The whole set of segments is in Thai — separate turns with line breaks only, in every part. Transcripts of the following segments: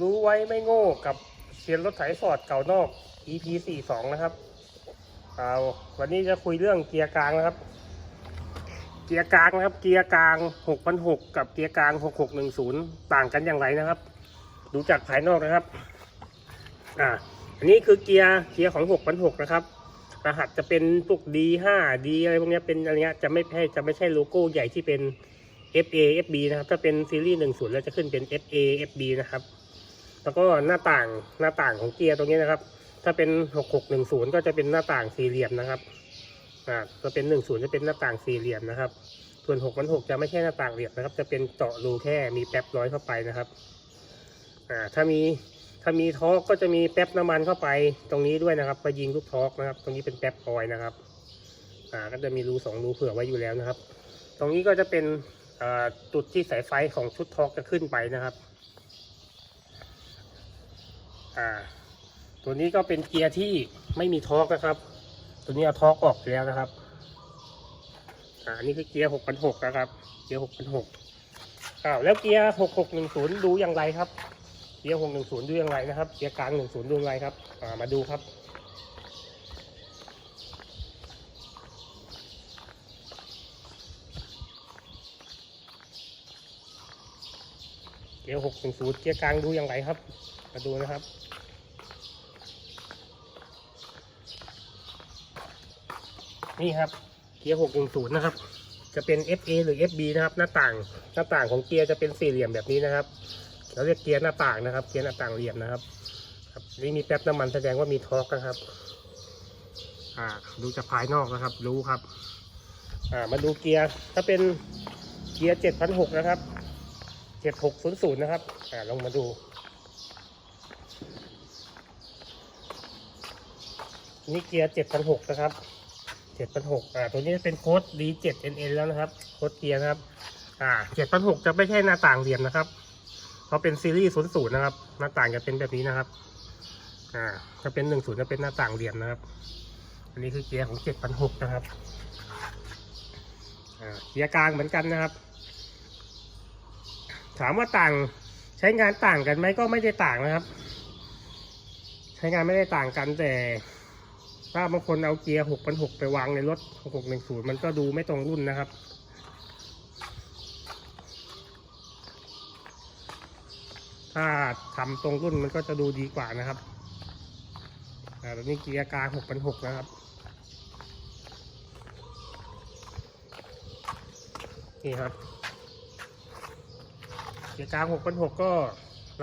รู้ไว้ไม่โง่กับเซียนรถไถฟอร์ดเก่านอก EP 42 นะครับเอาวันนี้จะคุยเรื่องเกียร์กลางนะครับ เกียร์กลางนะครับ เกียร์กลาง6,600กับเกียร์กลาง 6610 ต่างกันอย่างไรนะครับ ดูจากภายนอกนะครับอ่าอันนี้คือเกียร์เกียร์ของ6,600นะครับรหัสจะเป็นพวก D5 D อะไรพวกเนี้ยเป็นอะไรเงี้ยจะไม่ใช่จะไม่ใช่โลโก้ใหญ่ที่เป็น FA FB นะครับ ถ้าเป็นซีรีส์10แล้วจะขึ้นเป็น FA FB นะครับ แล้วก็หน้าต่างหน้าต่างของเกียร์ตรงนี้นะครับ ถ้าเป็น6610ก็จะเป็นหน้าต่างสี่เหลี่ยมนะครับอ่าถ้าเป็น10จะเป็นหน้าต่างสี่เหลี่ยมนะครับ ส่วน6,600จะไม่ใช่หน้าต่างเหลี่ยมนะครับ จะเป็นเจาะรูแค่มีแป๊บร้อยเข้าไปนะครับอ่าถ้ามีถ้ามีทอกก็จะมีแป๊บน้ำมันเข้าไปตรงนี้ด้วยนะครับไปยิงลูกทอกนะครับ ตรงนี้เป็นแป๊บออยนะครับอ่าก็จะมีรูสองรูเผื่อไว้อยู่แล้วนะครับ ตรงนี้ก็จะเป็นอ่าจุดที่สายไฟของชุดทอกจะขึ้นไปนะครับ อ่า ตัวนี้ก็เป็นเกียร์ที่ไม่มีทอร์กนะครับ ตัวนี้เอาทอร์กออกไปแล้วนะครับ อ่าอันนี่คือเกียร์หกพันหกนะครับ เกียร์หกพันหกอ้าวแล้วเกียร์หกหกหนึ่งศูนย์ดูอย่างไรครับ เกียร์หกหนึ่งศูนย์ดูอย่างไรนะครับ เกียร์กลางหนึ่งศูนย์ดูอย่างไรครับ อ่า มาดูครับเกียร์หกหนึ่งศูนย์เกียร์กลางดูอย่างไรครับ มาดูนะครับ นี่ครับเกียร์หกหนึ่งศูนย์นะครับ จะเป็น FA หรือ FB นะครับ หน้าต่างหน้าต่างของเกียร์จะเป็นสี่เหลี่ยมแบบนี้นะครับเราเรียกเกียร์หน้าต่างนะครับเกียร์หน้าต่างเหลี่ยมนะครับ ครับนี่มีแป๊บน้ำมันแสดงว่ามีทอร์กนะครับ อ่าดูจากภายนอกนะครับ รู้ครับ อ่ามาดูเกียร์ถ้าเป็นเกียร์เจ็ดพันหกนะครับเจ็ดหกศูนย์ศูนย์นะครับ อ่าลองมาดู นี่เกียร์เจ็ดพันหกนะครับเจ็ดพันหกอ่าตัวนี้เป็นโค้ด D7NN แล้วนะครับ โค้ดเกียร์นะครับ อ่าเจ็ดพันหกจะไม่ใช่หน้าต่างเหลี่ยมนะครับเพราะเป็นซีรีส์ศูนย์ศูนย์นะครับ หน้าต่างจะเป็นแบบนี้นะครับ อ่าถ้าเป็นหนึ่งศูนย์จะเป็นหน้าต่างเหลี่ยมนะครับ อันนี้คือเกียร์ของเจ็ดพันหกนะครับ อ่าเกียร์กลางเหมือนกันนะครับ ถามว่าต่างใช้งานต่างกันไหมก็ไม่ได้ต่างนะครับ ใช้งานไม่ได้ต่างกันแต่ ถ้าบางคนเอาเกียร์หกพันหกไปวางในรถหกหนึ่งศูนย์มันก็ดูไม่ตรงรุ่นนะครับ ถ้าทำตรงรุ่นมันก็จะดูดีกว่านะครับอ่าตอนนี้เกียร์กลางหกพันหกนะครับนี่ครับเกียร์กลางหกพันหกก็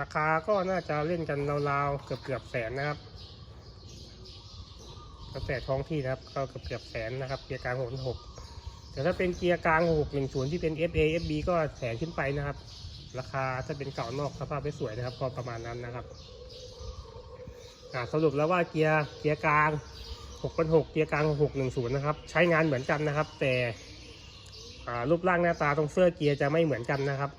ราคาก็น่าจะเล่นกันราวๆเกือบเกือบๆแสนนะครับ กาแฟท้องที่นะครับก็เกือบเกือบแสนนะครับเกียร์กลางหกหกแต่ถ้าเป็นเกียร์กลางหกหนึ่งศูนย์ที่เป็น FA FB ก็แสนขึ้นไปนะครับ ราคาถ้าเป็นเก่านอกสภาพไม่สวยนะครับ ก็ประมาณนั้นนะครับสรุปแล้วว่าเกียร์เกียร์กลางหกพันหกเกียร์กลางหกหนึ่งศูนย์นะครับ ใช้งานเหมือนกันนะครับ แต่รูปร่างหน้าตาตรงเสื้อเกียร์จะไม่เหมือนกันนะครับ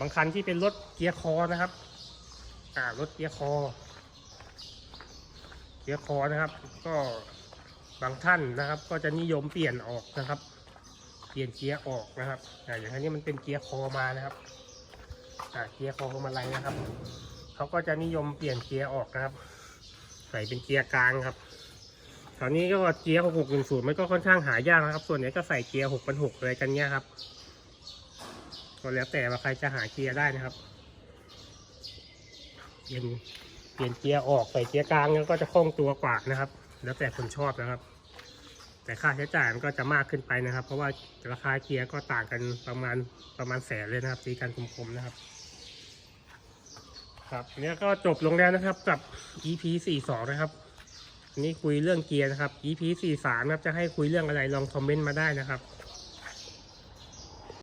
บางคันที่เป็นรถเกียร์คอนะครับรถเกียร์คอ เกียร์คอนะครับ ก็บางท่านนะครับ ก็จะนิยมเปลี่ยนออกนะครับ เปลี่ยนเกียร์ออกนะครับอ่าอย่างนี้มันเป็นเกียร์คอมานะครับเกียร์คอมาลัยนะครับเขาก็จะนิยมเปลี่ยนเกียร์ออกนะครับ ใส่เป็นเกียร์กลางครับตอนนี้ก็เกียร์หกหนึ่งศูนย์มันก็ค่อนข้างหายากนะครับ ส่วนใหญ่ก็ใส่เกียร์หกพันหกอะไรกันเนี้ยครับก็แล้วแต่ว่าใครจะหาเกียร์ได้นะครับ เปลี่ยน เปลี่ยนเกียร์ออกใส่เกียร์กลางก็จะคล่องตัวกว่านะครับ แล้วแต่คนชอบนะครับ แต่ค่าใช้จ่ายมันก็จะมากขึ้นไปนะครับ เพราะว่าราคาเกียร์ก็ต่างกันประมาณประมาณแสนเลยนะครับตีกันคมๆนะครับ ครับเนี่ยก็จบลงแล้วนะครับกับ EP 42นะครับนนี่คุยเรื่องเกียร์นะครับ EP 43นะครับจะให้คุยเรื่องอะไรลองคอมเมนต์มาได้นะครับ